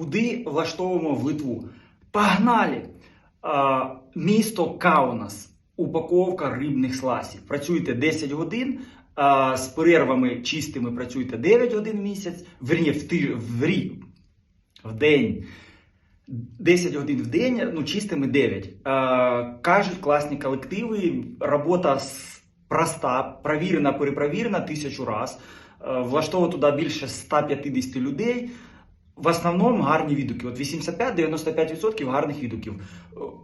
Куди влаштовуємо в Литву? Погнали! Місто Каунас. Упаковка рибних сласів. Працюєте 10 годин, з перервами чистими працюєте 9 годин в місяць, верні, в, тиж... в рік, в день. 10 годин в день, ну чистими 9. Е, кажуть класні колективи, робота проста, провірена, перепровірена тисячу раз. Влаштовує туди більше 150 людей. В основному гарні відгуки. От 85-95% гарних відгуків.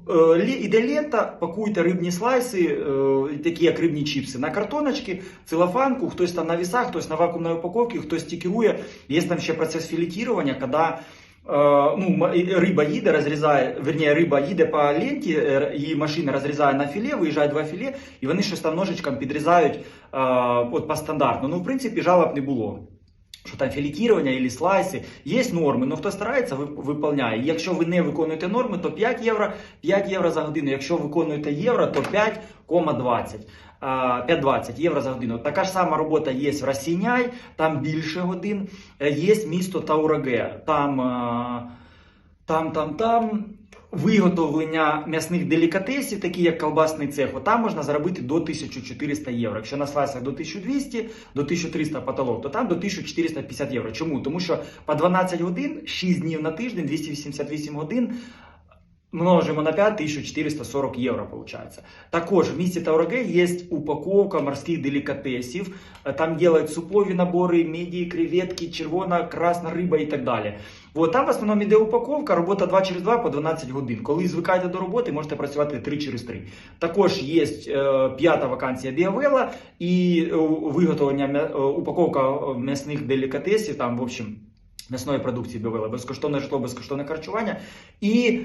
Е, е, Іде лента, пакуйте рибні слайси, е, такі як рибні чіпси, на картоночки, целофанку, хтось там на вісах, хтось на вакуумній упаковці, хтось тікерує. Є там ще процес філітірування, коли ну, риба їде, розрізає, верні, риба їде по ленті, її машина розрізає на філе, виїжджає два філе, і вони щось там ножичком підрізають от по стандартну. Ну, в принципі, жалоб не було. Що там філітірування або слайси, є норми, але хто старається, ви- виконує. Якщо ви не виконуєте норми, то 5 євро, 5 євро за годину. Якщо виконуєте євро, то 5,20. 5,20 євро за годину. Така ж сама робота є в Росіняй, там більше годин. Е, Є місто Таураге. Там, е, там, там, там виготовлення м'ясних делікатесів, такі як колбасний цех, там можна заробити до 1400 євро. Якщо на слайсах до 1200, до 1300 потолок, то там до 1450 євро. Чому? Тому що по 12 годин, 6 днів на тиждень, 288 годин. Множимо на 5, 1440 євро получается. Також в місті Таураге є упаковка морських делікатесів. Там делают супові набори, мідії, креветки, червона, красна риба і так далі. От, там в основному йде упаковка, робота 2 через 2 по 12 годин. Коли звикаєте до роботи, можете працювати 3 через 3. Також є е, п'ята вакансія Біавела і е, виготовлення е, упаковка м'ясних делікатесів, там, в общем, м'ясної продукції Біавела, безкоштовне житло, безкоштовне харчування. І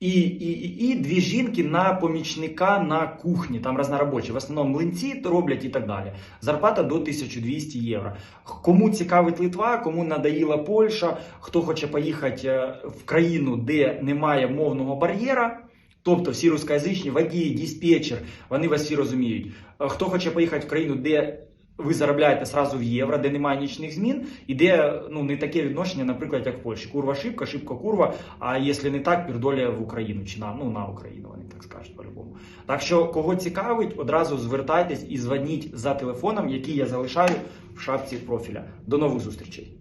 і, і, і дві жінки на помічника на кухні, там розноробочі. В основному млинці роблять і так далі. Зарплата до 1200 євро. Кому цікавить Литва, кому надоїла Польща, хто хоче поїхати е, в країну, де немає мовного бар'єра. Тобто всі рускоязичні, водії, диспетчер, вони вас всі розуміють. Е, Хто хоче поїхати в країну, де ви заробляєте сразу в євро, де немає нічних змін, і де ну не таке відношення, наприклад, як в Польщі. Курва шибка, шибка курва. А якщо не так, пірдоля в Україну чи на ну на Україну, вони так скажуть по-любому. Так що, кого цікавить, одразу звертайтесь і дзвоніть за телефоном, який я залишаю в шапці профіля. До нових зустрічей.